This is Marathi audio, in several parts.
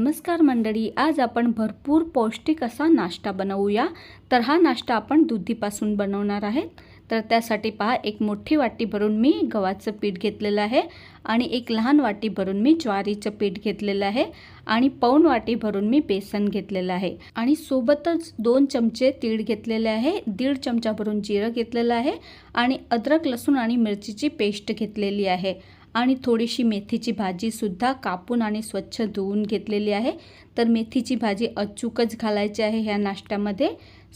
नमस्कार मंडळी आज आपण भरपूर पौष्टिक असा नाश्ता बनवूया. तर हा नाश्ता आपण दुधीपासून बनवणार आहेत. तर त्यासाठी पहा एक मोठी वाटी भरून मी गव्हाचं पीठ घेतलेलं आहे आणि एक लहान वाटी भरून मी ज्वारीचं पीठ घेतलेलं आहे आणि पाऊण वाटी भरून मी बेसन घेतलेलं आहे. आणि सोबतच दोन चमचे तीळ घेतलेले आहे दीड चमचा भरून जिरं घेतलेलं आहे आणि अद्रक लसूण आणि मिरचीची पेस्ट घेतलेली आहे. आणि थोडीशी मेथीची भाजीसुद्धा कापून आणि स्वच्छ धुवून घेतलेली आहे. तर मेथीची भाजी अचूकच घालायची आहे ह्या नाश्त्यामध्ये.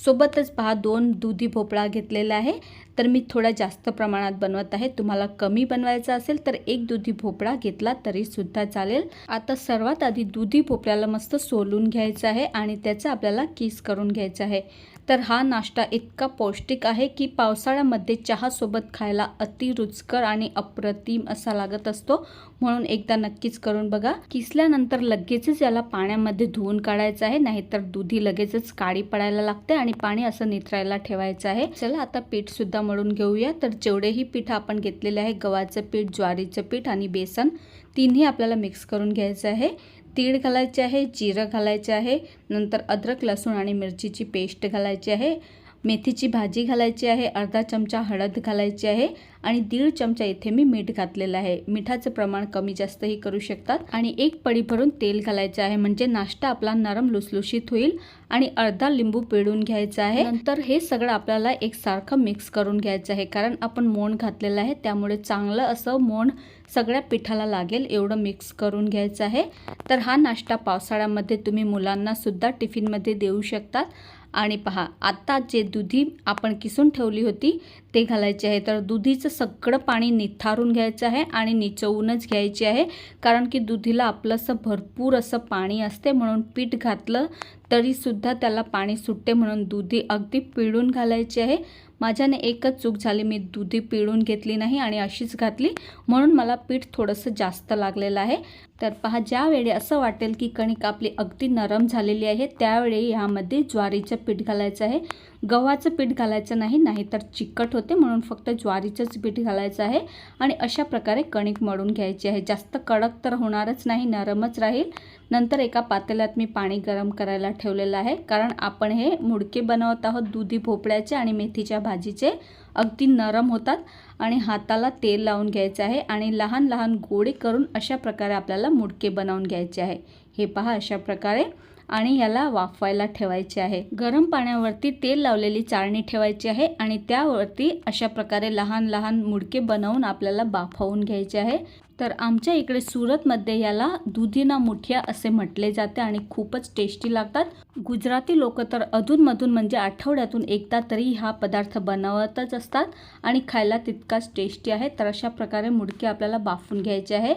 सोबतच पहा दोन दुधी भोपळा घेतलेला आहे. तर मी थोडा जास्त प्रमाणात बनवत आहे. तुम्हाला कमी बनवायचा असेल तर एक दुधी भोपळा घेतला तरीसुद्धा चालेल. आता सर्वात आधी दुधी भोपळ्याला मस्त सोलून घ्यायचं आहे आणि त्याचं आपल्याला किस करून घ्यायचं आहे. तर हा नाश्ता इतका पौष्टिक आहे की पावसाळ्यामध्ये चहासोबत खायला अति रुचकर आणि अप्रतिम असा लागत असतो. म्हणून एकदा नक्कीच करून बघा. किसल्यानंतर लगेचच याला पाण्यामध्ये धुवून काढायचं आहे. नाहीतर दुधी लगेचच काळी पडायला लागते आणि पाणी असं निथरायला ठेवायचं आहे. चला आता पीठ सुद्धा मळून घेऊया. तर जेवढेही पीठ आपण घेतलेले आहे गव्हाचं पीठ ज्वारीचं पीठ आणि बेसन तिन्ही आपल्याला मिक्स करून घ्यायचं आहे. तीळ घालायचे आहे जिरं घालायचे आहे नंतर अद्रक लसूण आणि मिरचीची पेस्ट घालायची आहे. मेथीची भाजी घालायची आहे अर्धा चमचा हळद घालायची आहे आणि दीड चमचा इथे मी मीठ घातलेलं आहे. मिठाचं प्रमाण कमी जास्तही करू शकतात आणि एक पडी भरून तेल घालायचं आहे म्हणजे नाश्ता आपला नरम लुसलुशीत होईल आणि अर्धा लिंबू पिळून घ्यायचा आहे. नंतर हे सगळं आपल्याला एकसारखं मिक्स करून घ्यायचं आहे कारण आपण मोण घातलेलं आहे त्यामुळे चांगलं असं मोण सगळ्या पिठाला लागेल एवढं मिक्स करून घ्यायचं आहे. तर हा नाश्ता पावसाळ्यामध्ये तुम्ही मुलांनासुद्धा टिफिनमध्ये देऊ शकतात. आणि पहा आत्ता जे दुधी आपण किसून ठेवली होती ते घालायचे आहे. तर दुधीचं सगळं पाणी निथारून घ्यायचं आहे आणि निचवूनच घ्यायचे आहे. कारण की दुधीला आपलंसं भरपूर असं पाणी असते म्हणून पीठ घातलं तरीसुद्धा त्याला पाणी सुटते म्हणून दुधी अगदी पिळून घालायची आहे. माझ्याने एकच चूक झाली मी दुधी पिळून घेतली नाही आणि अशीच घातली म्हणून मला पीठ थोडंसं जास्त लागलेलं आहे. तर पहा ज्यावेळी असं वाटेल की कणिक आपली अगदी नरम झालेली आहे त्यावेळी ह्यामध्ये ज्वारीचं पीठ घालायचं आहे. गव्हाचं पीठ घालायचं नाही नाहीतर चिकट होते म्हणून फक्त ज्वारीचंच पीठ घालायचं आहे आणि अशा प्रकारे कणिक मळून घ्यायची आहे. जास्त कडक तर होणारच नाही नरमच राहील. नंतर एका पातेल्यात मी पाणी गरम करायला ठेवलेलं आहे कारण आपण हे मुडके बनवत आहोत दुधी भोपळ्याचे आणि मेथीच्या भाजीचे. अगदी नरम होतात आणि हाताला तेल लावून घ्यायचं आहे आणि लहान लहान गोळे करून अशा प्रकारे आपल्याला मुडके बनवून घ्यायचे आहे. हे पहा अशा प्रकारे. आणि याला वाफवायला ठेवायचे आहे. गरम पाण्यावरती तेल लावलेली चाळणी ठेवायची आहे आणि त्यावरती अशा प्रकारे लहान लहान मुडके बनवून आपल्याला बाफवून घ्यायचे आहे. तर आमच्या इकडे सुरतमध्ये याला दुधीना मुठिया असे म्हटले जाते आणि खूपच टेस्टी लागतात. गुजराती लोक तर अधूनमधून म्हणजे आठवड्यातून एकदा तरी हा पदार्थ बनवतच असतात आणि खायला तितकाच टेस्टी आहे. तर अशा प्रकारे मुडके आपल्याला बाफून घ्यायचे आहे.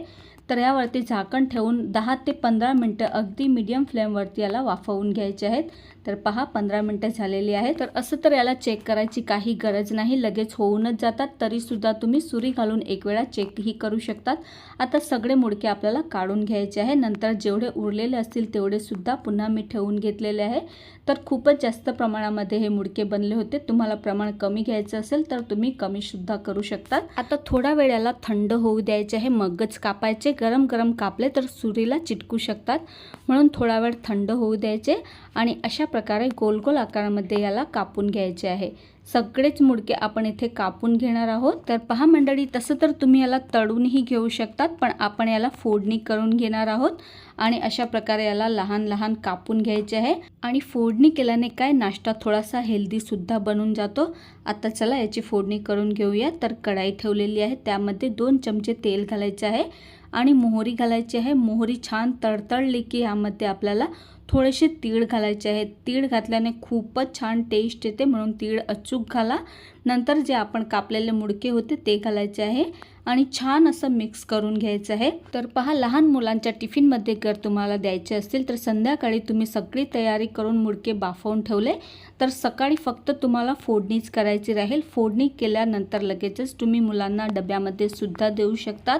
तर यावरती झाकण ठेवून दहा ते पंधरा मिनटं अगदी मीडियम फ्लेमवरती याला वाफवून घ्यायचे आहेत. तर पहा पंधरा मिनटं झालेली आहे तर असं तर याला चेक करायची काही गरज नाही. लगेच होऊनच जातात. तरीसुद्धा तुम्ही सुरी घालून एक वेळा चेकही करू शकतात. आता सगळे मुडके आपल्याला काढून घ्यायचे आहे. नंतर जेवढे उरलेले असतील तेवढे सुद्धा पुन्हा मी ठेवून घेतलेले आहे. तर खूपच जास्त प्रमाणामध्ये हे मुडके बनले होते. तुम्हाला प्रमाण कमी घ्यायचं असेल तर तुम्ही कमीसुद्धा करू शकतात. आता थोडा वेळ याला थंड होऊ द्यायचे आहे. मगच कापायचे. गरम गरम कापले तर सुरीला चिटकू शकतात. म्हणून थोडा वेळ थंड होऊ द्यायचे आणि अशा प्रकारे गोल गोल आकारामध्ये याला कापून घ्यायचे आहे. सगळेच मुडके आपण इथे कापून घेणार आहोत. तर पहा मंडळी तसं तर तुम्ही याला तळूनही घेऊ शकतात पण आपण याला फोडणी करून घेणार आहोत आणि अशा प्रकारे याला लहान लहान कापून घ्यायचे आहे. आणि फोडणी केल्याने काय नाश्ता थोडासा हेल्दीसुद्धा बनून जातो. आता चला याची फोडणी करून घेऊया. तर कढाई ठेवलेली आहे. त्यामध्ये दोन चमचे तेल घालायचे आहे. आणि मोहरी घालायची आहे. मोहरी छान तडतडली की यामध्ये आपल्याला थोडेसे तीळ घालायचे आहेत. तीळ घातल्याने खूपच छान टेस्ट येते म्हणून तीळ अचूक घाला. नंतर जे आपण कापलेले मुडके होते ते घालायचे आहे आणि छान असं मिक्स करून घ्यायचं आहे. तर पहा लहान मुलांच्या टिफिनमध्ये जर तुम्हाला द्यायचे असतील तर संध्याकाळी तुम्ही सगळी तयारी करून मुडके बाफवून ठेवले. तर सकाळी फक्त तुम्हाला फोडणीच करायची राहील. फोडणी केल्यानंतर लगेचच तुम्ही मुलांना डब्यामध्ये सुद्धा देऊ शकतात.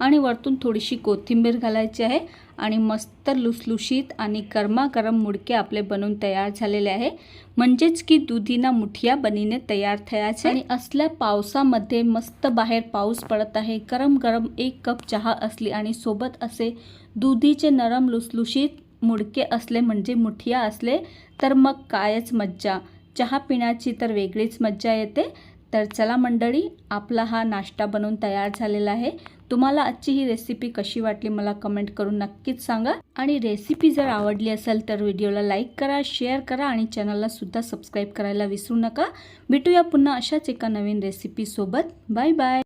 आणि वरतून थोडीशी कोथिंबीर घालायची आहे. आणि मस्त लुसलुशीत आणि गरमागरम मुडके आपले बनवून तयार झालेले आहे. म्हणजेच की दुधीना मुठिया बनीने तयार थयाचे. आणि असल्या पावसामध्ये मस्त बाहेर पाऊस पडत आहे. गरम गरम एक कप चहा असली आणि सोबत असे दुधीचे नरम लुसलुशीत मुडके असले म्हणजे मुठिया असले तर मग कायच मज्जा. चहा पिण्याची तर वेगळीच मज्जा येते. तर चला मंडळी आपला हा नाश्ता बनवून तयार झालेला आहे. तुम्हाला आजची ही रेसिपी कशी वाटली मला कमेंट करून नक्कीच सांगा. आणि रेसिपी जर आवडली असेल तर व्हिडिओला लाईक करा शेअर करा आणि चॅनलला सुद्धा सबस्क्राईब करायला विसरू नका. भेटूया पुन्हा अशाच एका नवीन रेसिपीसोबत बाय बाय